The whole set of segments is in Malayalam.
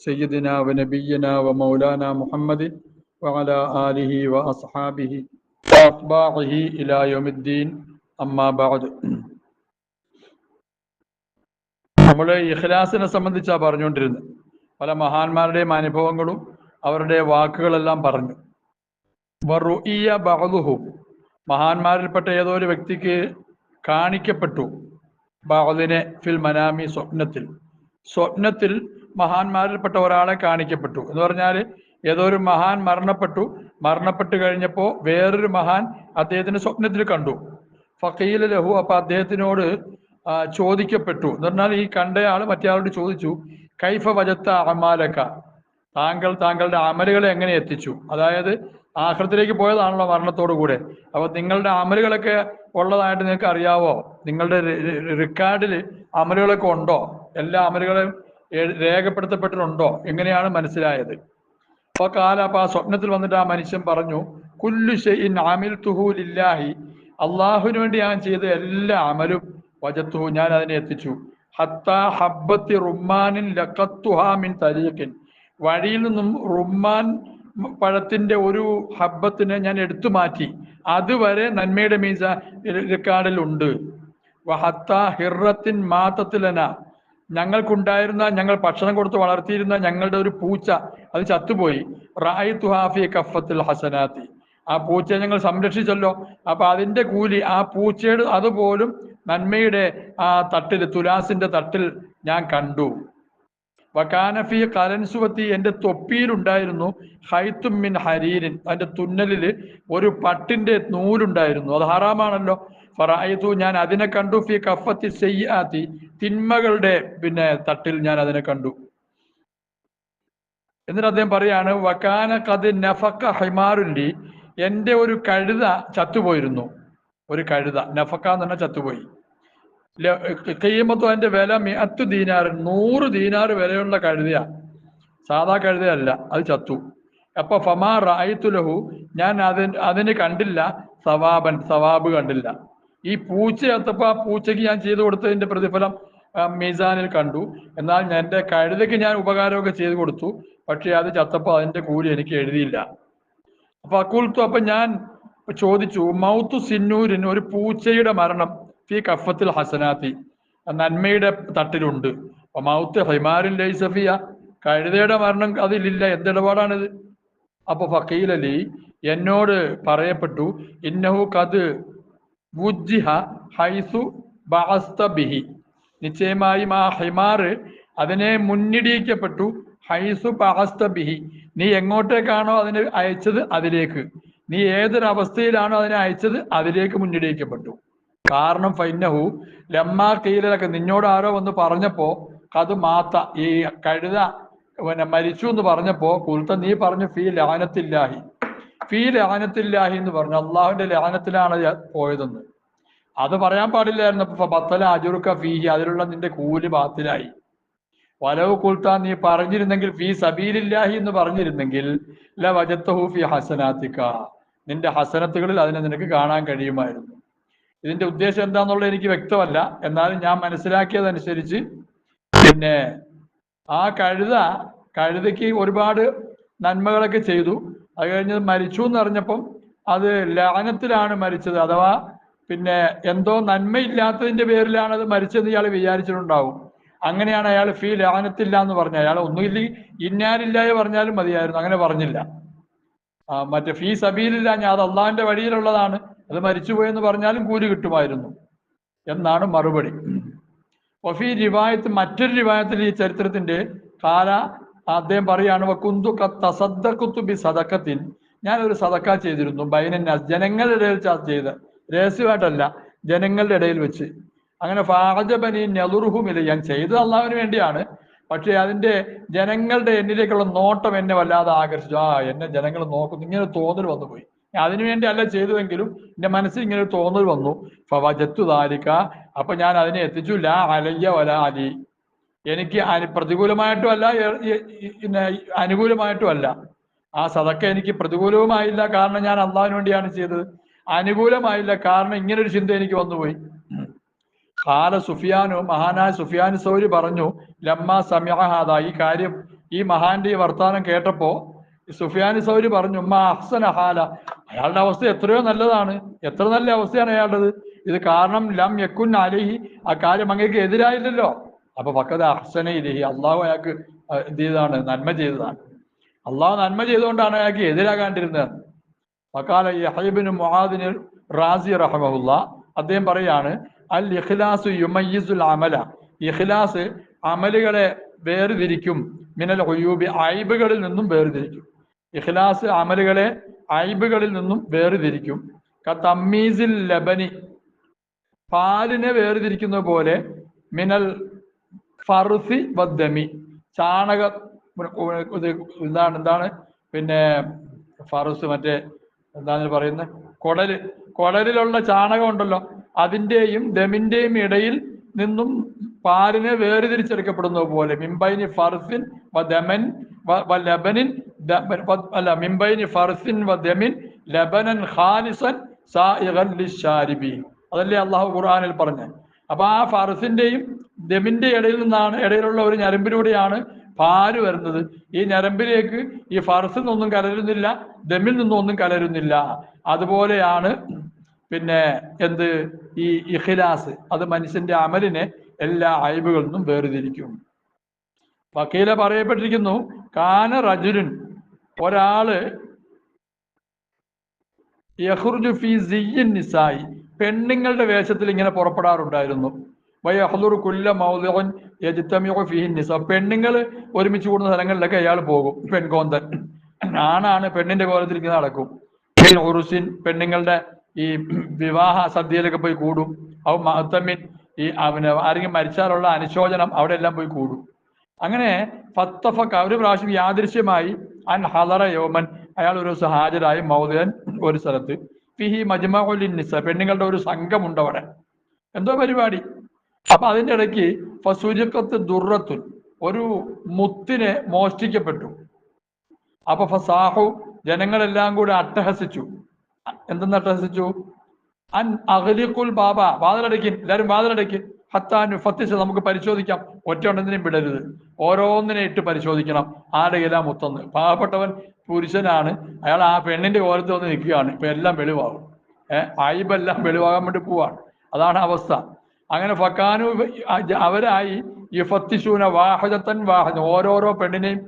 سيدنا ونبينا ومولانا محمد وعلى آله وأصحابه وأتباعه إلى يوم الدين أما بعد നമ്മൾ ഇഖ്ലാസിനെ സംബന്ധിച്ചാണ് പറഞ്ഞുകൊണ്ടിരുന്നത് പല മഹാന്മാരുടെയും അനുഭവങ്ങളും അവരുടെ വാക്കുകളെല്ലാം പറഞ്ഞു വറുഇയ ബഅദുഹു മഹാന്മാരിൽപ്പെട്ട ഏതോ ഒരു വ്യക്തിക്ക് കാണിക്കപ്പെട്ടു ബഅദിനെ ഫിൽ മനാമി സ്വപ്നത്തിൽ സ്വപ്നത്തിൽ മഹാന്മാരിൽപ്പെട്ട ഒരാളെ കാണിക്കപ്പെട്ടു. എന്ന് പറഞ്ഞാൽ ഏതോ ഒരു മഹാൻ മരണപ്പെട്ടു. മരണപ്പെട്ടു കഴിഞ്ഞപ്പോൾ വേറൊരു മഹാൻ അദ്ദേഹത്തിന്റെ സ്വപ്നത്തിൽ കണ്ടു. ഫക്കീൽ ലഹു അപ്പൊ അദ്ദേഹത്തിനോട് ചോദിക്കപ്പെട്ടു. എന്ന് പറഞ്ഞാൽ ഈ കണ്ടയാൾ മറ്റേയാളോട് ചോദിച്ചു കൈഫ വജത്ത അമാലക്ക താങ്കൾ താങ്കളുടെ അമലുകളെ എങ്ങനെ എത്തിച്ചു? അതായത് ആഹൃത്തിലേക്ക് പോയതാണല്ലോ മരണത്തോടു കൂടെ. അപ്പൊ നിങ്ങളുടെ അമലുകളൊക്കെ ഉള്ളതായിട്ട് നിങ്ങൾക്ക് അറിയാവോ നിങ്ങളുടെ റിക്കാർഡിൽ അമലുകളൊക്കെ ഉണ്ടോ? എല്ലാ അമലുകളും രേഖപ്പെടുത്തപ്പെട്ടിട്ടുണ്ടോ? എങ്ങനെയാണ് മനസ്സിലായത്? അപ്പൊ കാല അപ്പൊ ആ സ്വപ്നത്തിൽ വന്നിട്ട് ആ മനുഷ്യൻ പറഞ്ഞു കുല്ലു ഷെയ്ൻ തുഹൂലില്ലാഹി അള്ളാഹുവിന് വേണ്ടി ഞാൻ ചെയ്ത എല്ലാ അമലും വജത്തു ഞാൻ അതിനെ എത്തിച്ചു. ഹത്താ ഹബ്ബത്തി റുമ്മാനിൻ ലക്കത്തുഹാമിൻ തരീഖിൻ. വഴിയിൽ നിന്നും റുമാൻ പഴത്തിന്റെ ഒരു ഹബ്ബത്തിനെ ഞാൻ എടുത്തു മാറ്റി. അതുവരെ നന്മയുടെ മീസ റെക്കാർഡിൽ ഉണ്ട്. വഹത്താ ഹിറത്തിൻ മാത്തത്തിലന ഞങ്ങൾക്കുണ്ടായിരുന്ന ഞങ്ങൾ ഭക്ഷണം കൊടുത്ത് വളർത്തിയിരുന്ന ഞങ്ങളുടെ ഒരു പൂച്ച അത് ചത്തുപോയി. റായി തുഹാഫി കഫത്തിൽ ഹസനാത്തി. ആ പൂച്ചയെ ഞങ്ങൾ സംരക്ഷിച്ചല്ലോ. അപ്പൊ അതിന്റെ കൂലി ആ പൂച്ചയുടെ അതുപോലും നന്മയുടെ ആ തട്ടിൽ തുലാസിന്റെ തട്ടിൽ ഞാൻ കണ്ടു. വക്കാനഫി കലൻസുവത്തി എന്റെ തൊപ്പിയിലുണ്ടായിരുന്നു ഹൈത്തും മിൻ ഹരീരിൻ. അതിന്റെ തുന്നലിൽ ഒരു പട്ടിന്റെ നൂലുണ്ടായിരുന്നു. അത് ഹറാമാണല്ലോ. ഫറായിത്തു ഞാൻ അതിനെ കണ്ടു ഫി കഫത്തി സയ്യാത്തി തിന്മകളുടെ പിന്നെ തട്ടിൽ ഞാൻ അതിനെ കണ്ടു. എന്നിട്ട് അദ്ദേഹം പറയാണ് വക്കാന കത് നഫക്ക ഹൈമാറുണ്ടി എന്റെ ഒരു കഴുത ചത്തുപോയിരുന്നു. ഒരു കഴുത. നഫക്ക എന്ന് പറഞ്ഞാൽ ചത്തുപോയി. കയ്യമ്പത്തോ അതിന്റെ വില മിയത്തു ദീനാർ നൂറ് ദീനാർ വിലയുള്ള കഴുതയാ. സാധാ കഴുതയല്ല അത് ചത്തു. അപ്പൊ ഫമാ റായിത്തുലഹു ഞാൻ അതിന് അതിന് കണ്ടില്ല സവാബൻ സവാബ് കണ്ടില്ല. ഈ പൂച്ച ചത്തപ്പോ ആ പൂച്ചയ്ക്ക് ഞാൻ ചെയ്തു കൊടുത്തതിന്റെ പ്രതിഫലം മീസാനിൽ കണ്ടു. എന്നാൽ എന്റെ കഴുതയ്ക്ക് ഞാൻ ഉപകാരമൊക്കെ ചെയ്തു കൊടുത്തു. പക്ഷെ അത് ചത്തപ്പോ അതിന്റെ കൂലി എനിക്ക് എഴുതിയില്ല. അപ്പൊ അക്കുൽത്തു അപ്പൊ ഞാൻ ചോദിച്ചു മൗത്തു സിന്നൂരിന് ഒരു പൂച്ചയുടെ മരണം ഫി കഫത്തിൽ ഹസനാത്തി നന്മയുടെ തട്ടിലുണ്ട്. അപ്പൊ മൗത്ത് ഹിമാരിൻ ലൈസഫിയ കഴുതയുടെ മരണം അതിലില്ല എന്തിടപാടാണിത്? അപ്പൊ ഫക്കീലലി എന്നോട് പറയപ്പെട്ടു ഇന്നഹു കത് ഹൈസു നിശ്ചയമായും ആ ഹിമാറ് അതിനെ മുന്നിടിയിക്കപ്പെട്ടു. ഹൈസു ബിഹി. നീ എങ്ങോട്ടേക്കാണോ അതിനെ അയച്ചത് അതിലേക്ക്. നീ ഏതൊരവസ്ഥയിലാണോ അതിനെ അയച്ചത് അതിലേക്ക് മുന്നിടിയിക്കപ്പെട്ടു. കാരണം ഫൈനഹു ലമ്മാ കീലൊക്കെ നിന്നോട് ആരോ വന്ന് പറഞ്ഞപ്പോ കത് മാത്ത ഈ കഴുത പിന്നെ മരിച്ചു എന്ന് പറഞ്ഞപ്പോ കുൽത്ത നീ പറഞ്ഞു ഫീ ലാനത്തില്ലാഹി. ഫീ ലാനത്തില്ലാഹി എന്ന് പറഞ്ഞു. അള്ളാഹുവിന്റെ ലാനത്തിലാണ് പോയതെന്ന്. അത് പറയാൻ പാടില്ലായിരുന്നു. അപ്പൊ ബത്തല അജുറുക്ക ഫീഹി അതിലുള്ള നിന്റെ കൂലി ബാത്തിലായി. വലവ് കുൽത്താൻ നീ പറഞ്ഞിരുന്നെങ്കിൽ ഫീ സബീലില്ലാഹി എന്ന് പറഞ്ഞിരുന്നെങ്കിൽ ഫി ഹസനാത്തിക്ക. നിന്റെ ഹസനത്തുകളിൽ അതിനെ നിനക്ക് കാണാൻ കഴിയുമായിരുന്നു. ഇതിന്റെ ഉദ്ദേശം എന്താണെന്നുള്ളത് എനിക്ക് വ്യക്തമല്ല. എന്നാലും ഞാൻ മനസ്സിലാക്കിയതനുസരിച്ച് പിന്നെ ആ കഴുത കഴുതയ്ക്ക് ഒരുപാട് നന്മകളൊക്കെ ചെയ്തു. അത് കഴിഞ്ഞ് മരിച്ചു എന്ന് അറിഞ്ഞപ്പം അത് ലാനത്തിലാണ് മരിച്ചത്. അഥവാ പിന്നെ എന്തോ നന്മയില്ലാത്തതിന്റെ പേരിലാണ് അത് മരിച്ചതെന്ന് ഇയാൾ വിചാരിച്ചിട്ടുണ്ടാവും. അങ്ങനെയാണ് അയാൾ ഫീ ലാനത്തില്ല എന്ന് പറഞ്ഞത്. അയാൾ ഒന്നുമില്ല എന്ന് പറഞ്ഞാലും മതിയായിരുന്നു. അങ്ങനെ പറഞ്ഞില്ല. മറ്റേ ഫീ സബീലില്ല ഞാൻ അത് അള്ളാഹിന്റെ വഴിയിലുള്ളതാണ്. അത് മരിച്ചുപോയെന്ന് പറഞ്ഞാലും കൂലി കിട്ടുമായിരുന്നു. എന്നാണ് മറുപടി. ഒഫീ റിവായത്ത് മറ്റൊരു റിവായത്തിൽ ഈ ചരിത്രത്തിന്റെ കാല അദ്ദേഹം പറയാണ് സദക്കത്തിൻ ഞാൻ ഒരു സദക്ക ചെയ്തിരുന്നു ബൈനന്നാസ് ജനങ്ങളുടെ ഇടയിൽ ചർച്ച ചെയ്ത് രഹസ്യമായിട്ടല്ല ജനങ്ങളുടെ ഇടയിൽ വെച്ച്. അങ്ങനെ ഫാജബനി നെതുർഹുമില്ല ഞാൻ ചെയ്തത് അള്ളാഹുവിന് വേണ്ടിയാണ്. പക്ഷേ അതിന്റെ ജനങ്ങളുടെ എന്നിലേക്കുള്ള നോട്ടം എന്നെ വല്ലാതെ ആകർഷിച്ചു. ആ എന്നെ ജനങ്ങൾ നോക്കുന്നു ഇങ്ങനെ തോന്നൽ വന്നു പോയി അതിനുവേണ്ടി അല്ല ചെയ്തതെങ്കിലും എന്റെ മനസ്സിൽ ഇങ്ങനെ ഒരു തോന്നൽ വന്നു. ഫവജത്തു ദാലിക അപ്പൊ ഞാൻ അതിനെ എത്തിച്ചു. ലാ അലയ്യ വല അലി. എനിക്ക് പ്രതികൂലമായിട്ടും അല്ല പിന്നെ അനുകൂലമായിട്ടും അല്ല ആ സതക്ക എനിക്ക് പ്രതികൂലവുമായില്ല. കാരണം ഞാൻ അള്ളാഹിന് വേണ്ടിയാണ് ചെയ്തത്. അനുകൂലമായില്ല. കാരണം ഇങ്ങനെ ഒരു ചിന്ത എനിക്ക് വന്നുപോയി. കാല സുഫിയാനു മഹാനായ സുഫിയാൻ സൗരി പറഞ്ഞു ലമ്മ സമയഹാദ ഈ കാര്യം ഈ മഹാന്റെ ഈ വർത്താനം കേട്ടപ്പോ സുഫിയാൻ സൗരി പറഞ്ഞു ഉമ്മ അഹ്സൻ അഹാല അയാളുടെ അവസ്ഥ എത്രയോ നല്ലതാണ്. എത്ര നല്ല അവസ്ഥയാണ് അയാളുടെ ഇത് കാരണം ലം യക്കുൻ അലഹി ആ കാര്യം അങ്ങേക്ക് എതിരായില്ലല്ലോ. അപ്പൊ പക്കത് അഹ്സന ഇലഹി. അള്ളാഹു അയാൾക്ക് എന്ത് ചെയ്തതാണ്? നന്മ ചെയ്തതാണ്. അള്ളാഹു നന്മ ചെയ്തുകൊണ്ടാണ് അയാൾക്ക് എതിരാകാണ്ടിരുന്നത്. ഫക്കാല യഹീബിന് മുഹാദിന് റാസി റഹമുല്ല അദ്ദേഹം പറയാണ് അൽ ഇഖ്ലാസു യുമയ്യിസുൽ അമല. ഇഖ്ലാസ് അമലുകളെ വേർതിരിക്കും. മിനൽ ഹുയൂബി അയബുകളിൽ നിന്നും വേർതിരിക്കും. ഇഖ്ലാസ് അമലുകളെ അയബുകളിൽ നിന്നും വേർതിരിക്കും. തമ്മീസിൽ ലബനി പാലിനെ വേർതിരിക്കുന്ന പോലെ മിനൽ ഫർസി വദ്ദമി. ചാണക എന്താണ് എന്താണ്? പിന്നെ ഫറുസ് മറ്റേ എന്താണ് പറയുന്നത് കുടൽ. കുടലിലുള്ള ചാണകം ഉണ്ടല്ലോ അതിന്റെയും ദമിന്റെയും ഇടയിൽ നിന്നും പാലിനെ വേർതിരിച്ചെടുക്കപ്പെടുന്നത് പോലെ മിംബൈനി ഫർസിൻ വ ദമൻ വ- ലബനിൻ അല്ല മിംബൈനി ഫർസിൻ വ ദമിൻ ലബനൻ ഖാലിസൻ സായിഗൻ ലിശാരിബി അതല്ലേ അള്ളാഹു ഖുർആനിൽ പറഞ്ഞത് അപ്പൊ ആ ഫറസിന്റെയും ദമിന്റെ ഇടയിൽ നിന്നാണ് ഇടയിലുള്ള ഒരു ഞരമ്പിലൂടെയാണ് പാര് വരുന്നത്. ഈ ഞരമ്പിലേക്ക് ഈ ഫറസിൽ നിന്നൊന്നും കലരുന്നില്ല ദമിൽ നിന്നൊന്നും കലരുന്നില്ല. അതുപോലെയാണ് പിന്നെ എന്ത്? ഈ ഇഖിലാസ്. അത് മനുഷ്യന്റെ അമലിനെ എല്ലാ അയബുകളിൽ നിന്നും വേർതിരിക്കും. വക്കീല പറയപ്പെട്ടിരിക്കുന്നു കാന റജുലുൻ ഒരാൾ യഹുർജുഫി നിസായി പെണ്ണുങ്ങളുടെ വേഷത്തിൽ ഇങ്ങനെ പുറപ്പെടാറുണ്ടായിരുന്നു. വയഹ്ലുർ കുല്ല നിസ പെണ്ണുങ്ങൾ ഒരുമിച്ച് കൂടുന്ന സ്ഥലങ്ങളിലൊക്കെ അയാൾ പോകും പെൺകോന്തൻ. ആണാണ് പെണ്ണിന്റെ കോലത്തിൽ ഇങ്ങനെ നടക്കും. ഉറുസിൻ പെണ്ണുങ്ങളുടെ ഈ വിവാഹ സദ്യയിലൊക്കെ പോയി കൂടും. അവ മഹത്തമ്മിൻ ഈ അവന് ആരെങ്കിലും മരിച്ചാലുള്ള അനുശോചനം അവിടെ എല്ലാം പോയി കൂടും. അങ്ങനെ ഫത്തഫക്ക ഒരു പ്രാവശ്യം യാദൃശ്യമായി അൻ ഹലറ യോമൻ അയാൾ ഒരു ദിവസം ഹാജരായി മൗദൻ ഒരു സ്ഥലത്ത്. ഫിഹി മജ്മാസ പെണ്ണുങ്ങളുടെ ഒരു സംഘമുണ്ട് അവിടെ. എന്തോ പരിപാടി? അപ്പൊ അതിന്റെ ഇടയ്ക്ക് ഫസൂജക്കത്ത് ദുർറത്തുൻ ഒരു മുത്തിനെ മോഷ്ടിക്കപ്പെട്ടു. അപ്പൊ ഫസാഹു ജനങ്ങളെല്ലാം കൂടി അട്ടഹസിച്ചു. എന്തെന്ന് അട്ടഹസിച്ചു? അൻ അഖലിഖുൽ ബാബ വാതിലടയ്ക്കിൻ എല്ലാരും വാതിലടയ്ക്ക്. ഹത്താനു ഫത്തിച്ച് നമുക്ക് പരിശോധിക്കാം. ഒറ്റ ഒന്നെന്തിനും വിടരുത്. ഓരോന്നിനെ ഇട്ട് പരിശോധിക്കണം. ആരുടെ ഇല മുത്തന്ന് പാവപ്പെട്ടവൻ പുരുഷനാണ്. അയാൾ ആ പെണ്ണിന്റെ ഓരത്ത് വന്ന് നിൽക്കുകയാണ്. ഇപ്പൊ എല്ലാം വെളിവാകും. ഏഹ് ആയിബെല്ലാം വെളിവാകാൻ വേണ്ടി പോവാണ്. അതാണ് അവസ്ഥ. അങ്ങനെ ഫക്കാനു അവരായി ഈ ഫത്തിശൂന വാഹജത്തൻ വാഹജ ഓരോരോ പെണ്ണിനെയും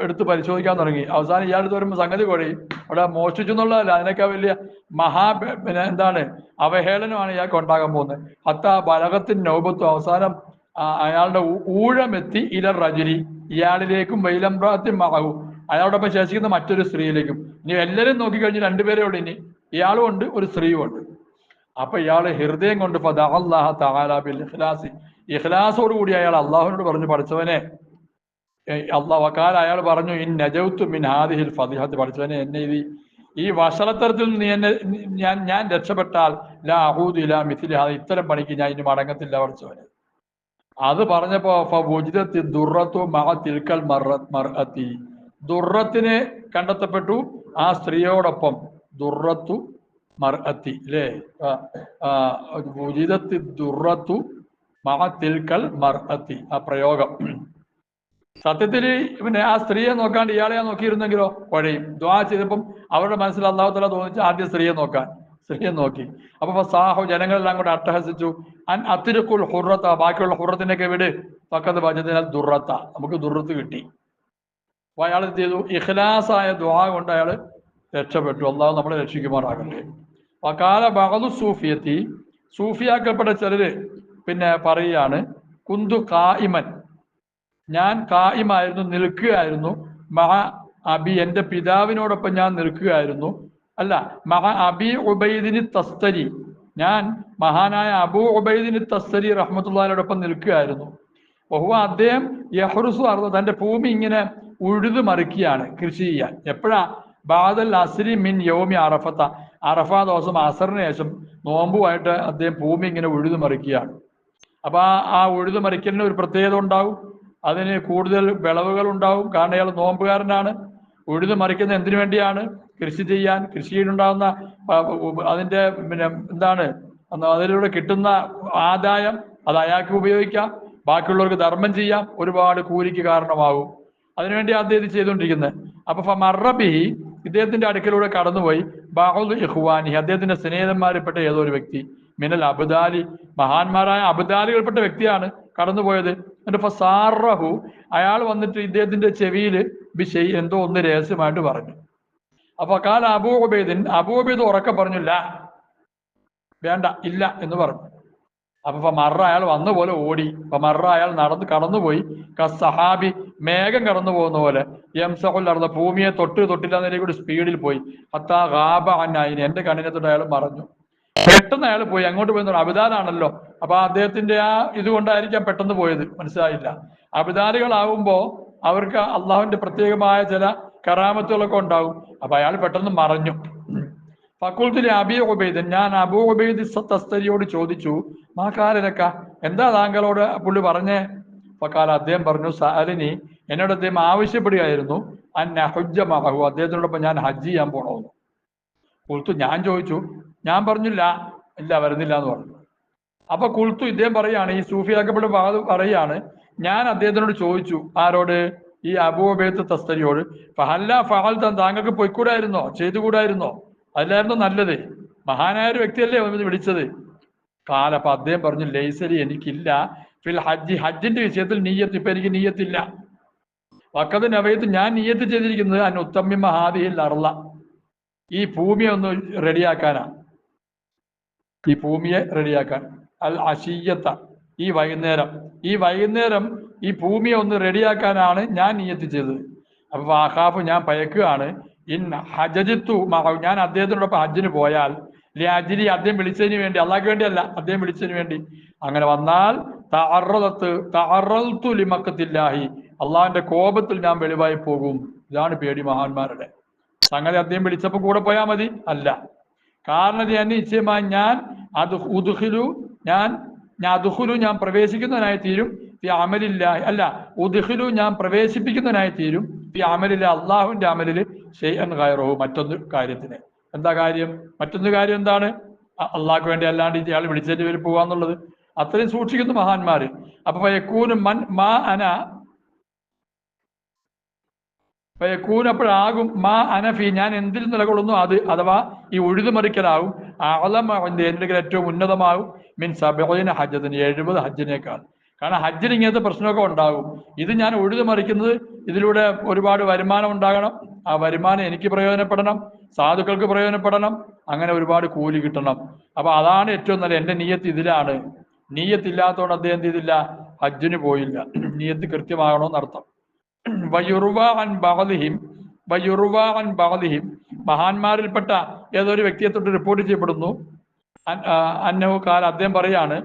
എടുത്ത് പരിശോധിക്കാൻ തുടങ്ങി. അവസാനം ഇയാൾ വരുമ്പോൾ സംഗതി കുഴയും അവിടെ മോഷ്ടിച്ചു എന്നുള്ളതല്ല അതിനൊക്കെ വലിയ മഹാ പിന്നെ എന്താണ് അവഹേളനമാണ് ഇയാൾക്ക് ഉണ്ടാകാൻ പോകുന്നത്. ഹത്ത ബലകത്തിൻ നൗബത്തും. അവസാനം അയാളുടെ ഊഴമെത്തി ഇല റജുലി ഇയാളിലേക്കും വൈലംബ്രാത്തിൻ മഹവും. അയാളോടൊപ്പം ശേഷിക്കുന്ന മറ്റൊരു സ്ത്രീയിലേക്കും. ഇനി എല്ലാവരും നോക്കിക്കഴിഞ്ഞ് രണ്ടുപേരോട് ഇനി. ഇയാളും ഉണ്ട് ഒരു സ്ത്രീയും ഉണ്ട്. അപ്പൊ ഇയാൾ ഹൃദയം കൊണ്ട് ഫദഅല്ലാഹ തആല ബിൽ ഇഖ്ലാസി. ഇഖ്ലാസോട് കൂടി അയാൾ അള്ളാഹുവിനോട് പറഞ്ഞു പഠിച്ചവനെ അള്ളാഹ് വക്കാല അയാൾ പറഞ്ഞു ഇൻ നജൗത്തു മിൻ ഹാദിഹിൽ ഫതിഹത്ത് പഠിച്ചവനെ എന്നെ ഇത് ഈ വഷളത്തരത്തിൽ നീ എന്നെ ഞാൻ ഞാൻ രക്ഷപ്പെട്ടാൽ ലാ അഹൂദ് ഇലാ മിഥിലി ഹാദി. ഇത്തരം പണിക്ക് ഞാൻ ഇനി മടങ്ങത്തില്ല പഠിച്ചവനെ. അത് പറഞ്ഞപ്പോ ഫുജിതത്തി ദുർറത്തു മഹ തിൽക്കൽ മർഅത്തി. ദുർറത്തിനെ കണ്ടെത്തപ്പെട്ടു ആ സ്ത്രീയോടൊപ്പം ദുർറത്തു മർഅത്തി അല്ലേ ഉചിതത്തി ദുർറത്തു മഹ തിൽക്കൽ മർഅത്തി ആ പ്രയോഗം. സത്യത്തിൽ പിന്നെ ആ സ്ത്രീയെ നോക്കാണ്ട് ഇയാളെ നോക്കിയിരുന്നെങ്കിലോ? കുഴയും ദ്വാ ചെയ്തപ്പം അവരുടെ മനസ്സിൽ അള്ളാഹു തല തോന്നിച്ച് ആദ്യം സ്ത്രീയെ നോക്കാൻ. സ്ത്രീയെ നോക്കി. അപ്പൊ സാഹു ജനങ്ങളെല്ലാം കൂടെ അട്ടഹസിച്ചു. അൻ അത്തിരക്കുൽ ഹുറത്ത ബാക്കിയുള്ള ഹുറത്തിനൊക്കെ വിട്. പക്കത്ത് ഭജത്തിനാൽ ദുറത്ത നമുക്ക് ദുർറത്ത് കിട്ടി. അപ്പൊ അയാൾ എന്ത് ചെയ്തു? ഇഖ്ലാസായ ദ്വാ കൊണ്ട് അയാൾ രക്ഷപ്പെട്ടു. അള്ളാഹു നമ്മളെ രക്ഷിക്കുമാറാകട്ടെ. വക്കാല ബഹദു സൂഫിയത്തി. സൂഫിയാക്കപ്പെട്ട ചിലര് പിന്നെ പറയുകയാണ് കുന്തു കായിമൻ ഞാൻ കായിമായിരുന്നു നിൽക്കുകയായിരുന്നു. മഹ അബി എന്റെ പിതാവിനോടൊപ്പം ഞാൻ നിൽക്കുകയായിരുന്നു. അല്ല മഹ അബി ഉബൈദിന് തസ്തരി. ഞാൻ മഹാനായ അബു ഉബൈദിന് തസ്തരി റഹ്മത്തുള്ളാഹിനോടൊപ്പം നിൽക്കുകയായിരുന്നു. ബഹുവ അദ്ദേഹം യഹ്റുസു അർദ്ധ തന്റെ ഭൂമി ഇങ്ങനെ ഉഴുതു മറിക്കുകയാണ് കൃഷി ചെയ്യാൻ. എപ്പോഴാ? ബാദൽ അസ്രി മിൻ യോമി അറഫത്ത. അറഫ ദിവസം അസറിന് ശേഷം നോമ്പുമായിട്ട് അദ്ദേഹം ഭൂമി ഇങ്ങനെ ഉഴുതു മറിക്കുകയാണ്. അപ്പൊ ആ ഉഴുതു മറിക്കലിന് ഒരു പ്രത്യേകത ഉണ്ടാവും? അതിന് കൂടുതൽ വിളവുകൾ ഉണ്ടാവും കാരണം അയാൾ നോമ്പുകാരനാണ്. ഉഴുത് മറിക്കുന്ന എന്തിനു വേണ്ടിയാണ്? കൃഷി ചെയ്യാൻ. കൃഷിയിലുണ്ടാകുന്ന അതിന്റെ പിന്നെ എന്താണ്? അതിലൂടെ കിട്ടുന്ന ആദായം അത് അയാൾക്ക് ഉപയോഗിക്കാം. ബാക്കിയുള്ളവർക്ക് ധർമ്മം ചെയ്യാം. ഒരുപാട് കൂലിക്ക് കാരണമാകും. അതിനുവേണ്ടി അദ്ദേഹം ചെയ്തുകൊണ്ടിരിക്കുന്നത്. അപ്പൊ മറബിഹി ഇദ്ദേഹത്തിന്റെ അടുക്കലൂടെ കടന്നുപോയി. ബാഹുൽ ഇഹ്വാനി അദ്ദേഹത്തിന്റെ സ്നേഹിതന്മാരിൽപ്പെട്ട ഏതോ ഒരു വ്യക്തി. മിനൽ അബുദാലി മഹാന്മാരായ അബുദാലികൾപ്പെട്ട വ്യക്തിയാണ്. കടന്നുപോയത്. എന്നിട്ട് ഇപ്പൊ സാറഹു അയാൾ വന്നിട്ട് ഇദ്ദേഹത്തിന്റെ ചെവിയിൽ ബിഷൈ എന്തോ ഒന്ന് രഹസ്യമായിട്ട് പറഞ്ഞു. അപ്പൊ കാല അബൂ ഉബൈദിൻ അബൂ ഉബൈദ് ഉറക്കെ പറഞ്ഞില്ല വേണ്ട ഇല്ല എന്ന് പറഞ്ഞു. അപ്പൊ മറ അയാൾ വന്ന പോലെ ഓടി. അപ്പൊ മറ അയാൾ നടന്ന് കടന്നുപോയി. സഹാബി മേഘം കടന്നു പോകുന്ന പോലെ. യംസഹുൽ നടന്ന ഭൂമിയെ തൊട്ട് തൊട്ടില്ല നിലയിൽ കൂടി സ്പീഡിൽ പോയി. അത്താ ഗാബ അന്നായിന് എന്റെ കണ്ണിനെ തൊട്ട് അയാൾ മറഞ്ഞു. പെട്ടെന്ന് അയാൾ പോയി. അങ്ങോട്ട് പോയി അബിദാലാണല്ലോ അപ്പൊ അദ്ദേഹത്തിന്റെ ആ ഇതുകൊണ്ടായിരിക്കാം പെട്ടെന്ന് പോയത്. മനസ്സിലായില്ല. അബിദാലുകളാവുമ്പോ അവർക്ക് അള്ളാഹുവിന്റെ പ്രത്യേകമായ ചില കറാമത്തുകളൊക്കെ ഉണ്ടാവും. അപ്പൊ അയാൾ പെട്ടെന്ന് മറഞ്ഞു. ഫക്കുൽത്തിലെ അബി ഉബൈദ്. ഞാൻ അബൂ ഉബൈദ് തസ്തരിയോട് ചോദിച്ചു മാക്കാലരക്ക എന്താ താങ്കളോട് പുള്ളി പറഞ്ഞേ? ഫക്കാല അദ്ദേഹം പറഞ്ഞു സാലിനി എന്നോട് അദ്ദേഹം ആവശ്യപ്പെടുകയായിരുന്നു. അന്ന ഹുജ്ജ മഹു. അദ്ദേഹത്തിനോടൊപ്പം ഞാൻ ഹജ്ജ് ചെയ്യാൻ പോണമെന്ന് കുൽത്തു ഞാൻ ചോദിച്ചു ഞാൻ പറഞ്ഞില്ല ഇല്ല വരുന്നില്ല എന്ന് പറഞ്ഞു. അപ്പൊ കുൽത്തു ഇദ്ദേഹം പറയാണ് ഈ സൂഫിയാക്കപ്പെട്ട ഭാഗത്ത് പറയാണ് ഞാൻ അദ്ദേഹത്തിനോട് ചോദിച്ചു ആരോട്? ഈ അബൂബേത്ത് തസ്തരിയോട് ഫഹല്ല ഫഹൽ താങ്കൾക്ക് പൊയ്ക്കൂടായിരുന്നോ? ചെയ്തുകൂടായിരുന്നോ? അതിലായിരുന്നോ നല്ലത്. മഹാനായ ഒരു വ്യക്തിയല്ലേ വിളിച്ചത്? കാല അപ്പൊ അദ്ദേഹം പറഞ്ഞു ലൈസരി എനിക്കില്ല. ഫിൽ ഹജ്ജി ഹജ്ജിന്റെ വിഷയത്തിൽ നീയത്ത് ഇപ്പൊ എനിക്ക് നീയത്തില്ല. വക്കത് നവയത്ത് ഞാൻ നീയത്ത് ചെയ്തിരിക്കുന്നത് അൻ ഉത്തമ്യ മഹാദിയിൽ അറള ഈ ഭൂമിയെ ഒന്ന് റെഡിയാക്കാനാ. ഈ ഭൂമിയെ റെഡിയാക്കാൻ. അൽ അശീയത്ത ഈ വൈകുന്നേരം. ഈ വൈകുന്നേരം ഈ ഭൂമിയെ ഒന്ന് റെഡിയാക്കാനാണ് ഞാൻ നിയത്തി ചെയ്തത്. അപ്പൊ വാഹാബ് ഞാൻ പയക്കുകയാണ്. ഇൻ ഹജജിത്തു മഹ ഞാൻ അദ്ദേഹത്തിനോടൊപ്പം ഹജ്ജിന് പോയാൽ അജിരി അദ്ദേഹം വിളിച്ചതിന് വേണ്ടി അള്ളാഹ്ക്ക് വേണ്ടിയല്ല അദ്ദേഹം വിളിച്ചതിന് വേണ്ടി. അങ്ങനെ വന്നാൽ തറത്ത് തറത്തു ലിമക്കത്തില്ലാഹി അള്ളാഹിന്റെ കോപത്തിൽ ഞാൻ വെളിവായി പോകും. ഇതാണ് പേടി മഹാന്മാരുടെ. സംഗതി അദ്ദേഹം വിളിച്ചപ്പോൾ കൂടെ പോയാൽ മതി? അല്ല. കാരണം ഞാൻ നിശ്ചയമായി ഞാൻ ഉദുഹിലു ഞാൻ ഞാൻ അതുഹുലു ഞാൻ പ്രവേശിക്കുന്നതിനായി തീരും ഈ അമലില്ല അല്ല ഉദുഹിലു ഞാൻ പ്രവേശിപ്പിക്കുന്നതിനായി തീരും ഈ അമലില്ല അള്ളാഹുവിന്റെ അമലിൽ ഷെയ്യൻ കയറോ മറ്റൊന്ന് കാര്യത്തിന്. എന്താ കാര്യം? മറ്റൊന്ന് കാര്യം എന്താണ്? അള്ളാഹ്ക്ക് വേണ്ടി അല്ലാണ്ട് ഇയാൾ വിളിച്ചതിന്റെ പേര് പോവാന്നുള്ളത്. അത്രയും സൂക്ഷിക്കുന്നു മഹാന്മാര്. അപ്പൊ യക്കൂനും മൻ മാ അന യക്കൂനപ്പോഴാകും മാ അനഫി ഞാൻ എന്തിൽ നിലകൊള്ളുന്നു? അത് അഥവാ ഈ ഉഴുതുമറിക്കലാവും. അളമാവിന്റെ എന്റെ ഏറ്റവും ഉന്നതമാകും മീൻസ് സബീന ഹജ്ജത്തിന് എഴുപത് ഹജ്ജിനേക്കാൾ. കാരണം ഹജ്ജിന് ഇങ്ങനത്തെ പ്രശ്നമൊക്കെ ഉണ്ടാകും. ഇത് ഞാൻ ഉഴുതുമറിക്കുന്നത് ഇതിലൂടെ ഒരുപാട് വരുമാനം ഉണ്ടാകണം. ആ വരുമാനം എനിക്ക് പ്രയോജനപ്പെടണം. സാധുക്കൾക്ക് പ്രയോജനപ്പെടണം. അങ്ങനെ ഒരുപാട് കൂലി കിട്ടണം. അപ്പൊ അതാണ് ഏറ്റവും നല്ല എന്റെ നീയത്ത് ഇതിലാണ്. നീയത്തില്ലാത്തതുകൊണ്ട് അദ്ദേഹം ചെയ്തില്ല? ഹജ്ജിന് പോയില്ല. നീയത്ത് കൃത്യമാകണമെന്നർത്ഥം. വയുറുവാൻ ബഹദിഹിം വയുറുവാൻ ഏതൊരു വ്യക്തിയെ തൊട്ട് റിപ്പോർട്ട് ചെയ്യപ്പെടുന്നു? അന്നഹു കാല അദ്ദേഹം പറയാണ്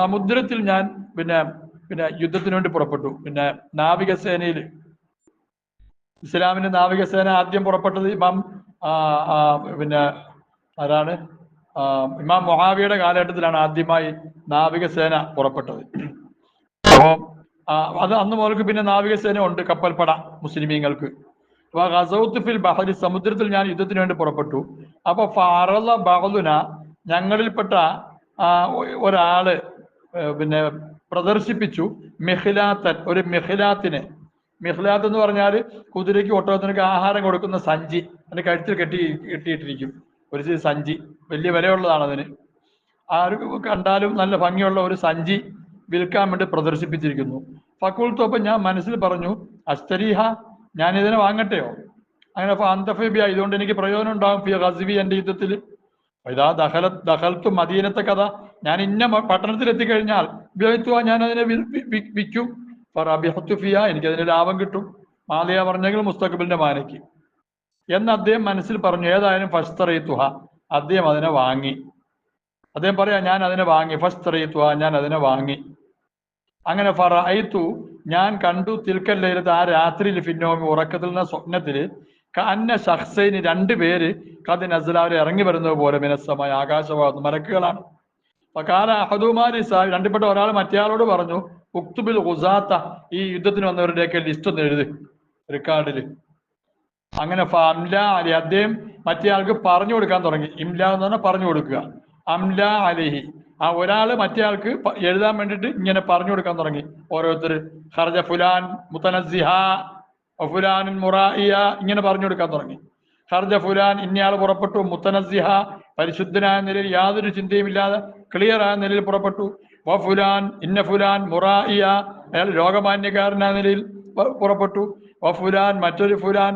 സമുദ്രത്തിൽ ഞാൻ പിന്നെ പിന്നെ യുദ്ധത്തിന് വേണ്ടി പുറപ്പെട്ടു. പിന്നെ നാവികസേനയിൽ ഇസ്ലാമിന്റെ നാവികസേന ആദ്യം പുറപ്പെട്ടത് ഇമാം പിന്നെ ആരാണ്? ഇമാം മൊഹാവിയുടെ കാലഘട്ടത്തിലാണ് ആദ്യമായി നാവികസേന പുറപ്പെട്ടത്. അപ്പോ ആ, അത് അന്ന് മുതൽക്ക് പിന്നെ നാവികസേന ഉണ്ട് കപ്പൽപ്പട മുസ്ലിമീങ്ങൾക്ക്. അപ്പൊ ഗസൗത്ത് ഫിൽ ബഹരി സമുദ്രത്തിൽ ഞാൻ യുദ്ധത്തിന് വേണ്ടി പുറപ്പെട്ടു. അപ്പൊ ഫാറല ബഹലുന ഞങ്ങളിൽപ്പെട്ട ആ, ഒരാൾ പിന്നെ പ്രദർശിപ്പിച്ചു മെഹ്ലാത്തൻ ഒരു മെഹ്ലാത്തിന് മെഹ്ലാത്ത് എന്ന് പറഞ്ഞാൽ കുതിരയ്ക്ക് ഒട്ടകത്തിനൊക്കെ ആഹാരം കൊടുക്കുന്ന സഞ്ചി. അതിന്റെ കഴുത്തിൽ കെട്ടി കെട്ടിയിട്ടിരിക്കും. ഒരു സഞ്ചി. വലിയ വിലയുള്ളതാണ് അതിന് ആര് കണ്ടാലും നല്ല ഭംഗിയുള്ള ഒരു സഞ്ചി. വിൽക്കാൻ വേണ്ടി പ്രദർശിപ്പിച്ചിരിക്കുന്നു. ഫക്കുൾത്തു അപ്പം ഞാൻ മനസ്സിൽ പറഞ്ഞു അസ്തരീഹ ഞാൻ ഇതിനെ വാങ്ങട്ടെയോ? അങ്ങനെ അപ്പൊ അന്തഫിബിയ ഇതുകൊണ്ട് എനിക്ക് പ്രയോജനം ഉണ്ടാകും ഫിയ ഹസിബി എന്റെ യുദ്ധത്തിൽ. ഇതാ ദഹല ദഹൽത്തു മദീനത്തെ കഥ. ഞാൻ ഇന്ന പട്ടണത്തിൽ എത്തിക്കഴിഞ്ഞാൽ ഉപയോഗിക്കുക ഞാൻ അതിനെ വിൽക്കും. ഫിയ എനിക്ക് അതിന് ലാഭം കിട്ടും. മാലിയ പറഞ്ഞെങ്കിൽ മുസ്തഖബിലിന്റെ മാനയ്ക്ക് എന്ന് അദ്ദേഹം മനസ്സിൽ പറഞ്ഞു ഏതായാലും ഫസ്തറീത്തുഹ. അദ്ദേഹം അതിനെ വാങ്ങി. അദ്ദേഹം പറയാ ഞാൻ അതിനെ വാങ്ങി ഫസ്റ്റ് റീത്വ ഞാൻ അതിനെ വാങ്ങി. അങ്ങനെ ഫറഅയ്തു ഞാൻ കണ്ടു തിൽക്കല്ലയിലത്ത് ആ രാത്രിയിൽ ഫിന്നോമി ഉറക്കത്തിൽ നിന്ന സ്വപ്നത്തിൽ അന്ന ഷഹ്സൈന് രണ്ട് പേര് കത് നസലാവിൽ ഇറങ്ങി വരുന്നത് പോലെ മിനസ്സമായ ആകാശവാദം മരക്കുകളാണ് കാല അഹദുമാരി സാഹിബ് രണ്ടുപെട്ട ഒരാൾ മറ്റേയാളോട് പറഞ്ഞു ഉക്തുബിൽ ഹുസാത്ത ഈ യുദ്ധത്തിന് വന്നവരുടെയൊക്കെ ലിസ്റ്റ് ഒന്ന് എഴുതി റെക്കാർഡിൽ അങ്ങനെ അംല അലി അദ്ദേഹം മറ്റേയാൾക്ക് പറഞ്ഞു കൊടുക്കാൻ തുടങ്ങി. ഇംല എന്ന് പറഞ്ഞാൽ പറഞ്ഞു കൊടുക്കുക. അംല അലിഹി. ആ ഒരാൾ മറ്റേയാൾക്ക് എഴുതാൻ വേണ്ടിയിട്ട് ഇങ്ങനെ പറഞ്ഞു കൊടുക്കാൻ തുടങ്ങി. ഓരോരുത്തർ ഹർജ ഫുലാൻ മുത്തനസിഹ ഫുലാൻ മുറായിയ ഇങ്ങനെ പറഞ്ഞു കൊടുക്കാൻ തുടങ്ങി. ഹർജ ഫുലാൻ ഇന്നയാൾ പുറപ്പെട്ടു മുത്തനസിഹ പരിശുദ്ധനായ നിലയിൽ യാതൊരു ചിന്തയുമില്ലാതെ ക്ലിയർ ആയ നിലയിൽ പുറപ്പെട്ടു. വ ഫുലാൻ ഇന്ന ഫുലാൻ മുറായിയ അയാൾ രോഗമാന്യക്കാരനായ നിലയിൽ പുറപ്പെട്ടു. വ ഫുലാൻ മറ്റൊരു ഫുലാൻ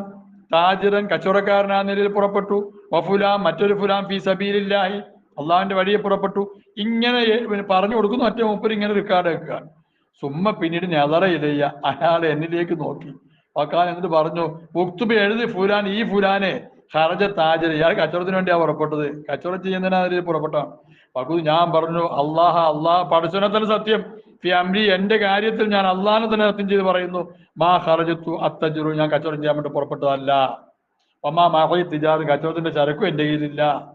താജിറൻ കച്ചവടക്കാരനായ നിലയിൽ പുറപ്പെട്ടു. വഫുലാൻ മറ്റൊരു ഫുലാൻ ഫി സബീലില്ലാഹി അള്ളാഹിന്റെ വഴിയെ പുറപ്പെട്ടു. ഇങ്ങനെ പറഞ്ഞു കൊടുക്കുന്നു. മറ്റേ മൂപ്പർ ഇങ്ങനെ റെക്കോർഡ് വെക്കുക സുമ്മ പിന്നീട് നെതറയിലയ്യ അയാൾ എന്നിലേക്ക് നോക്കി. വക്കാൻ എന്നിട്ട് പറഞ്ഞു മുക്തുബ് എഴുതി ഫുലാൻ ഈ ഫുലാനെ ഹർജ താജർ ഇയാൾ കച്ചവടത്തിന് വേണ്ടിയാ പുറപ്പെട്ടത്. കച്ചവടം ചെയ്യുന്നതിനാ അതിൽ പുറപ്പെട്ടാണ് പക്കു ഞാൻ പറഞ്ഞു അള്ളാഹ അള്ളാഹ് പഠിച്ചനെ തന്നെ സത്യം. ഫ്യാമിലി എന്റെ കാര്യത്തിൽ ഞാൻ അള്ളാഹിനെ തന്നെ സത്യം ചെയ്ത് പറയുന്നു. മാ ഹർജത്തു അത്തജുറു. ഞാൻ കച്ചവടം ചെയ്യാൻ വേണ്ടി പുറപ്പെട്ടതല്ല. ഒമാ മാഹി തിജാറ് കച്ചവടത്തിന്റെ ചരക്കും എന്റെ കയ്യിലില്ല.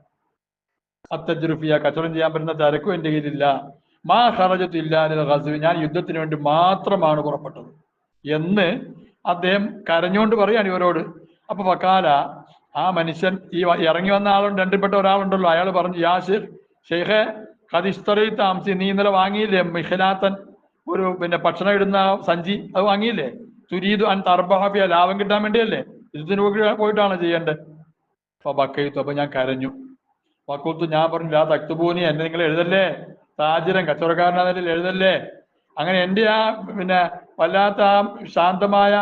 അത്തജുറുഫിയ കച്ചവടം ചെയ്യാൻ പറ്റുന്ന ചരക്കും എന്റെ കയ്യിലില്ല. മാ ഹറജത്തില്ലാതെ ഖസ്വി ഞാൻ യുദ്ധത്തിന് വേണ്ടി മാത്രമാണ് പുറപ്പെട്ടത്. എന്ന് അദ്ദേഹം കരഞ്ഞുകൊണ്ട് പറയാണ് ഇവരോട്. അപ്പൊ വക്കാല ആ മനുഷ്യൻ ഈ ഇറങ്ങി വന്ന ആളുണ്ട് രണ്ടിൽപ്പെട്ട ഒരാളുണ്ടല്ലോ. അയാൾ പറഞ്ഞു യാസിർ ഷെയ്ഖെ കതിസ്തറി താമസി നീ ഇന്നലെ വാങ്ങിയില്ലേ? മിഖലാത്തൻ ഒരു പിന്നെ ഭക്ഷണം ഇടുന്ന സഞ്ചി അത് വാങ്ങിയില്ലേ? തുരീതു അൻ തർബഹാഫിയ. ലാഭം കിട്ടാൻ വേണ്ടിയല്ലേ? ഇതിന് പോയിട്ടാണ് ചെയ്യേണ്ടത്? അപ്പൊ ബക്കയിത്തു അപ്പൊ ഞാൻ കരഞ്ഞു. വക്കൂത്തു ഞാൻ പറഞ്ഞു ലാ തക്തുബൂനി എന്നെ നിങ്ങൾ എഴുതല്ലേ? സാഹചര്യം കച്ചവടക്കാരനാണെന്നിൽ എഴുതല്ലേ? അങ്ങനെ എന്റെ ആ പിന്നെ വല്ലാത്ത ആ ശാന്തമായ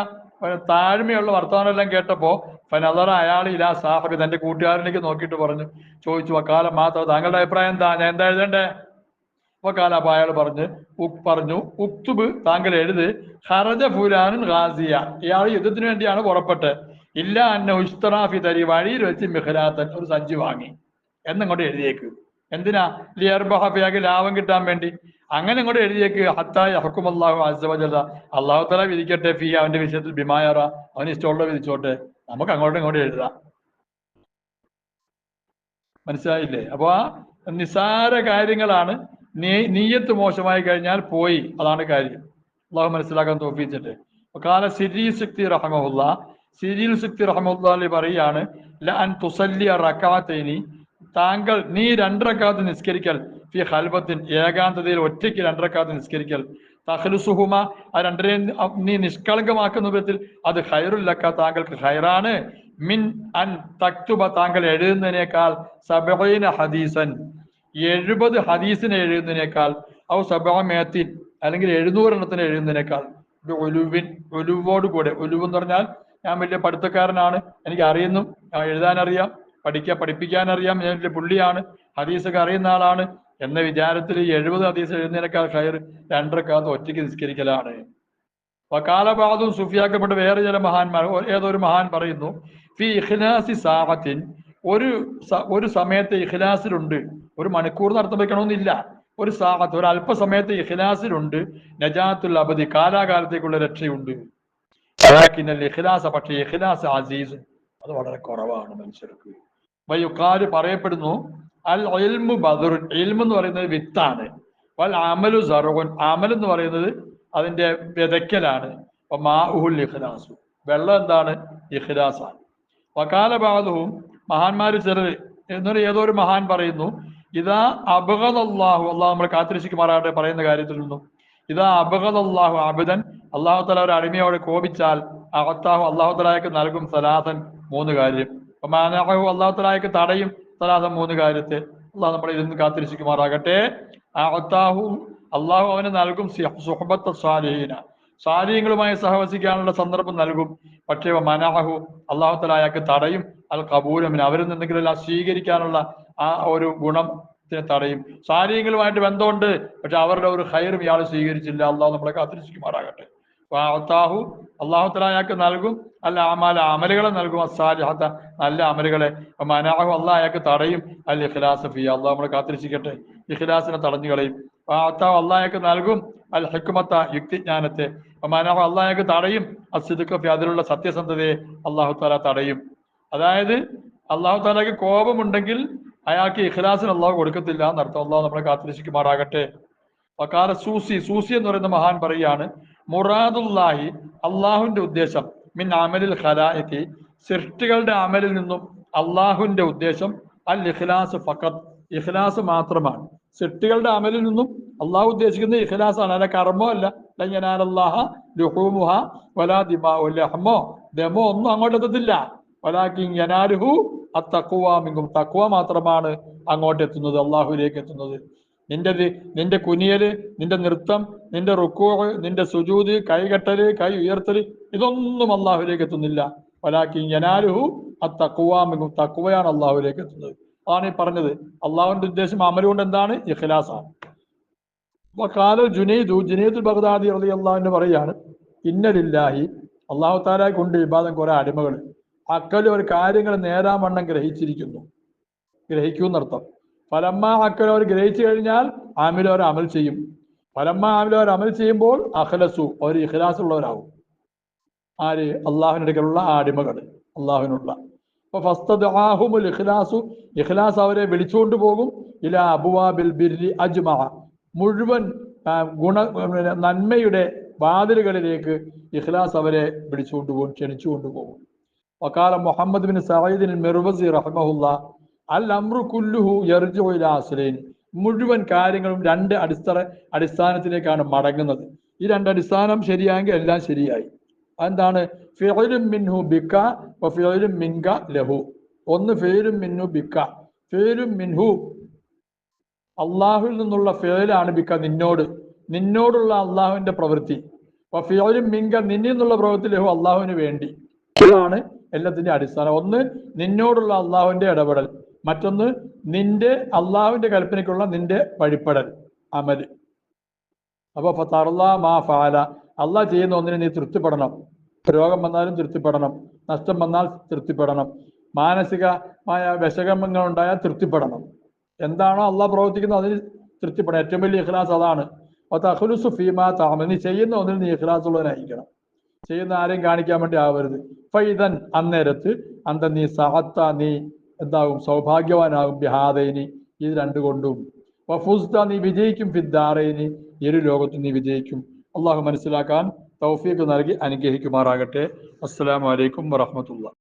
താഴ്മയുള്ള വർത്തമാനമെല്ലാം കേട്ടപ്പോ ഫനദറ അയാൾ ഇലാ സാഹബി തന്റെ കൂട്ടുകാരനിലേക്ക് നോക്കിയിട്ട് പറഞ്ഞു ചോദിച്ചു വക്കാലം മാത്രം താങ്കളുടെ അഭിപ്രായം എന്താ? ഞാൻ എന്താ എഴുതണ്ടേ? വക്കാല അപ്പൊ അയാൾ പറഞ്ഞ് ഉക് പറഞ്ഞു ഉക്തുബ് താങ്കൾ എഴുത് ഹറജ ഫുലാനും ഖാസിയ. ഇയാൾ യുദ്ധത്തിന് വേണ്ടിയാണ് പുറപ്പെട്ട് ഇല്ല അന്ന ഉസ്തറാഫി തരി വഴിയിൽ വെച്ച് മിഹ്ലാത്തൻ ഒരു സഞ്ചി വാങ്ങി. എന്നങ്ങോട്ട് എഴുതിയേക്ക്. എന്തിനാ? ലിയർബഹഫിയാക്കി ലാഭം കിട്ടാൻ വേണ്ടി. അങ്ങനെ ഇങ്ങോട്ട് എഴുതിയേക്ക്. ഹത്തായ ഹക്കും അള്ളാഹു അസവജല്ല അള്ളാഹു തല വിധിക്കട്ടെ ഫി അവന്റെ വിഷയത്തിൽ ബിമായറ. അവൻ ഇഷ്ടമുള്ള വിധിച്ചോട്ടെ. നമുക്ക് അങ്ങോട്ടും ഇങ്ങോട്ടും എഴുതാം. മനസ്സിലായില്ലേ? അപ്പൊ നിസാര കാര്യങ്ങളാണ്. നീയത്ത് മോശമായി കഴിഞ്ഞാൽ പോയി. അതാണ് കാര്യം. അള്ളാഹു മനസ്സിലാക്കാൻ തോപ്പിച്ചിട്ട് കാല സിരി ശക്തി റഹമുല്ല സിരിൽ ശക്തി റഹമുല്ല പറയാണ് ലാൻ തുസല്യ റക്കാത്തൈനി താങ്കൾ നീ രണ്ടരക്കാത്ത് നിസ്കരിക്കൽ. ഫി ഹൽബത്തിൻ ഏകാന്തതയിൽ ഒറ്റയ്ക്ക് രണ്ടരക്കാത്ത് നിസ്കരിക്കൽ. തഹ്ലുസുഹുമ ആ രണ്ടരെ നീ നിഷ്കളങ്കമാക്കുന്ന വിധത്തിൽ അത് ഹൈറുല്ലക്ക താങ്കൾക്ക് ഹൈറാണ് മിൻ അൻ തക്തുബ താങ്കൾ എഴുതുന്നതിനേക്കാൾ സബീന ഹദീസൻ. എഴുപത് ഹദീസിനെ എഴുതുന്നതിനേക്കാൾ ഔ സബാമേത്തിൻ അല്ലെങ്കിൽ എഴുന്നൂറെണ്ണത്തിന് എഴുതുന്നതിനേക്കാൾ. ഒലുവിൻ ഒലുവോട് കൂടെ ഒലുവ് പറഞ്ഞാൽ ഞാൻ വലിയ പഠിത്തക്കാരനാണ്. എനിക്ക് അറിയുന്നു ഞാൻ പഠിക്കാൻ പഠിപ്പിക്കാൻ അറിയാം ഞാൻ വലിയ പുള്ളിയാണ്. ഹദീസൊക്കെ അറിയുന്ന ആളാണ്. എന്ന വിചാരത്തിൽ എഴുപത് ഹദീസ് എഴുതുന്നതിനേക്കാൾ ഹയർ രണ്ടരക്കാലത്ത് ഒറ്റയ്ക്ക് നിസ്കരിക്കലാണ്. വക്കാലപാദവും സുഫിയാക്കപ്പെട്ട വേറെ ചില മഹാന്മാർ. ഏതൊരു മഹാൻ പറയുന്നു ഫി ഇഖ്ലാസി സാഹത്തിൻ ഒരു ഒരു സമയത്ത് ഇഖ്ലാസിലുണ്ട്. ഒരു മണിക്കൂർ നടത്തം വെക്കണമെന്നില്ല. ഒരു സാഹത്ത് ഒരു അല്പസമയത്ത് ഇഖ്ലാസിലുണ്ട്. നജാത്തുൽ അബദി കാലാകാലത്തേക്കുള്ള രക്ഷയുണ്ട്. ഇഖ്ലാസ പക്ഷേ ഇഖ്ലാസ് അസീസ് അത് വളരെ കുറവാണ് മനുഷ്യർക്ക്. വയുക്കാൽ പറയപ്പെടുന്നു അൽ ഒൽമു ബദർ ഇൽമു എന്ന് പറയുന്നത് വിത്താണ്. വൽ അമലു സറുൻ അമൽ എന്ന് പറയുന്നത് അതിന്റെ വിതയ്ക്കലാണ്. അപ്പൊ മാഉൽ ഇഖ്ലാസു. വെള്ളം എന്താണ്? ഇഖ്ലാസാണ്. വകാല ബാദുവും മഹാന്മാർ ചിലർ എന്നൊരു ഏതോ ഒരു മഹാൻ പറയുന്നു ഇതാ അബഹദല്ലാഹു അള്ളാഹു നമ്മൾ കാത്തിരിശിക്കുമാറാകട്ടെ പറയുന്ന കാര്യത്തിൽ നിന്നും ഇതാ അബഹദല്ലാഹു അബിദൻ അള്ളാഹു തല ഒരു അടിമയോട് കോപിച്ചാൽ അഹത്താഹു അള്ളാഹു തലായക്ക് നൽകും സലാസൻ മൂന്ന് കാര്യം. അപ്പൊ മാനാഹു അള്ളാഹു തലായക്ക് തടയും. സലാസൻ മൂന്ന് കാര്യത്തെ. അള്ളാഹ് നമ്മളെ ഇരുന്ന് കാത്തിരിച്ചുമാറാകട്ടെ അള്ളാഹു അവന് നൽകും സുഹബത്ത് സ്വാലീന സഹവസിക്കാനുള്ള സന്ദർഭം നൽകും. പക്ഷേ മനാഹു അള്ളാഹു തല അയാൾക്ക് തടയും. അൽ കബൂലമിന് അവരിൽ നിന്നെങ്കിലും സ്വീകരിക്കാനുള്ള ആ ഒരു ഗുണത്തിനെ തടയും. സ്വാലീങ്ങളുമായിട്ട് ബന്ധമുണ്ട്. പക്ഷെ അവരുടെ ഒരു ഹൈറും ഇയാൾ സ്വീകരിച്ചില്ല. അള്ളാഹു നമ്മളെ കാത്തിരിക്കുമാറാകട്ടെ അത്താഹു അള്ളാഹു തല അയാൾക്ക് നൽകും. അല്ല അമല അമലുകളെ നൽകും. അസാലിഹത്ത നല്ല അമലുകളെ. മനാഹു അള്ളാഹ് അയാൾക്ക് തടയും. അൽ ഇഖ്ലാസ് ഫി. അള്ളാഹ് നമ്മളെ കാത്തിരിക്കട്ടെ ഇഖ്ലാസിനെ തടഞ്ഞു കളയും. ആത്താവ് അള്ളാഹ്ക്ക് നൽകും. അൽ ഹെക്കുമത്ത യുക്തിജ്ഞാനത്തെ. മനാഹു അള്ളാഹ്ക്ക് തടയും. അസിദുക്കഫി അതിലുള്ള സത്യസന്ധതയെ അള്ളാഹു താല തടയും. അതായത് അള്ളാഹു താലയ്ക്ക് കോപമുണ്ടെങ്കിൽ അയാൾക്ക് ഇഖ്ലാസിന് അള്ളാഹു കൊടുക്കത്തില്ല എന്നർത്ഥം. അള്ളാഹു നമ്മളെ കാത്തിരക്ഷിക്കുമാറാകട്ടെ വക്കാല സൂസി. സൂസി എന്ന് പറയുന്ന മഹാൻ പറയാണ് മുറാദുല്ലാഹി അള്ളാഹുവിന്റെ ഉദ്ദേശം മിൻ അമലിൽ ഖലായത്തി സൃഷ്ടികളുടെ അമലിൽ നിന്നും അള്ളാഹുവിന്റെ ഉദ്ദേശം അൽ ഇഖ്ലാസ് ഫഖത്ത് ഇഖ്ലാസ് മാത്രമാണ്. സൃഷ്ടികളുടെ അമലിൽ നിന്നും അള്ളാഹു ഉദ്ദേശിക്കുന്നത് ഇഖ്ലാസാണ് അല്ല കർമ്മോ അല്ല? ലഞ്ഞനാലല്ലാഹ ലുഹൂമുഹ വലാ ദിമാഉ ലഹ്മോ. ദമോ ഒന്നും അങ്ങോട്ട് എത്തത്തില്ല. വലാക്കിൻ യനാലുഹു അത്തക്കുവാമിങ്കും തക്കുവ മാത്രമാണ് അങ്ങോട്ട് എത്തുന്നത് അള്ളാഹുലേക്ക് എത്തുന്നത്. നിന്റെ നിന്റെ കുനിയൽ നിന്റെ നൃത്തം നിന്റെ റുക്കൂ നിന്റെ സുജൂത് കൈകെട്ടൽ കൈ ഉയർത്തൽ ഇതൊന്നും അള്ളാഹുലേക്ക് എത്തുന്നില്ല. വലാക്കി ജനാലുഹു ആ തക്കുവാമിങ്ങും തക്കുവയാണ് അള്ളാഹുലേക്ക് എത്തുന്നത്. അതാണ് ഈ പറഞ്ഞത്. അള്ളാഹുവിന്റെ ഉദ്ദേശം അമലുകൊണ്ട് എന്താണ്? ഇഖ്ലാസാണ്. കാല ജുനൈദു ജുനൈദുൽ ബഗ്ദാദി അലി അള്ളാഹുവിന് പറയാണ് ഇന്നലില്ലാഹി അള്ളാഹു താലായി കൊണ്ട് വിവാദം കുറെ അടിമകൾ അക്കൽ ഒരു കാര്യങ്ങൾ നേരാമണ്ണം ഗ്രഹിച്ചിരിക്കുന്നു. ഗ്രഹിക്കൂന്നർത്ഥം. ഫലമ്മ അവർ ഗ്രഹിച്ചു കഴിഞ്ഞാൽ ആമിൽ അമൽ ചെയ്യും. ഫലമ്മ ആമിൽ അമൽ ചെയ്യുമ്പോൾ അഖലസു അവർ ഇഖ്ലാസ് ഉള്ളവരാകും ആര്? അള്ളാഹുവിനടുക്കലുള്ള ആ അടിമകൾ അള്ളാഹുവിനുള്ള. അപ്പൊ ഫസ്തദ്ആഹുമുൽ ഇഖ്ലാസു ഇഖ്ലാസ് അവരെ വിളിച്ചുകൊണ്ട് പോകും. ഇല അബുവാബിൽ ബിരി അജ്മ. മുഴുവൻ ഗുണ നന്മയുടെ വാതിലുകളിലേക്ക് ഇഖ്ലാസ് അവരെ വിളിച്ചുകൊണ്ട് പോകും ക്ഷണിച്ചുകൊണ്ട് പോകും. വക്കാല മുഹമ്മദ് ബിൻ സഈദിൻ മിർവസി റഹ്മഹുല്ല അൽ അമ്രു കുല്ലുഹു യർജു ഇലാ അസ്ലൈൻ മുഴുവൻ കാര്യങ്ങളും രണ്ട് അടിസ്ഥാന അടിസ്ഥാനത്തിലേക്കാണ് മടങ്ങുന്നത്. ഈ രണ്ട് അടിസ്ഥാനം ശരിയായെങ്കിൽ എല്ലാം ശരിയായി. അതെന്താണ്? ഫിറലും മിൻഹു ബിക്ക ഫിറലും മിൻക ലഹു. ഒന്ന് ഫേരും മിന്നു ബിക്ക. ഫേരും മിൻഹു അള്ളാഹുവിൽ നിന്നുള്ള ഫേലാണ് ബിക്ക നിന്നോട്. നിന്നോടുള്ള അള്ളാഹുവിന്റെ പ്രവൃത്തി. അപ്പൊ ഫിയോലും മിങ്ക നിന്നിൽ നിന്നുള്ള പ്രവൃത്തി ലഹു അള്ളാഹുവിന് വേണ്ടി. ഇതാണ് എല്ലാത്തിന്റെ അടിസ്ഥാനം. ഒന്ന് നിന്നോടുള്ള അള്ളാഹുവിന്റെ ഇടപെടൽ. മറ്റൊന്ന് നിന്റെ അള്ളാഹുവിന്റെ കൽപ്പനയ്ക്കുള്ള നിന്റെ വഴിപ്പെടൽ അമൽ. അപ്പൊ ഫതർല മാ ഫാല. അള്ളാഹ് ചെയ്യുന്ന ഒന്നിനെ നീ തൃപ്തിപ്പെടണം. രോഗം വന്നാലും തൃപ്തിപ്പെടണം. നഷ്ടം വന്നാൽ തൃപ്തിപ്പെടണം. മാനസികമായ വിശകമങ്ങൾ ഉണ്ടായാൽ തൃപ്തിപ്പെടണം. എന്താണോ അള്ളാഹ് പ്രവർത്തിക്കുന്നത് അതിന് തൃപ്തിപ്പെടണം. ഏറ്റവും വലിയ ഇഖ്ലാസ് അതാണ്. ഫീമാ താമ നീ ചെയ്യുന്ന ഒന്നിൽ നീ ഇഖ്ലാസ് ഉള്ളവനായിരിക്കണം ചെയ്യുന്ന ആരെയും കാണിക്കാൻ വേണ്ടി ആവരുത്. ഫൈതൻ അന്നേരത്ത് അന്ത നീ സഹത്ത നീ എന്താകും സൗഭാഗ്യവാനാകും ബിഹാദൈനി. ഇത് രണ്ടു കൊണ്ടും. വഫുസ്ത നീ വിജയിക്കും. ഫിദ്ദാറൈനി ഇരു ലോകത്തും നീ വിജയിക്കും. അള്ളാഹു മനസ്സിലാക്കാൻ തൗഫീഖ് നൽകി അനുഗ്രഹിക്കുമാറാകട്ടെ. അസ്സലാമു അലൈക്കും വറഹ്മത്തുള്ളാഹി.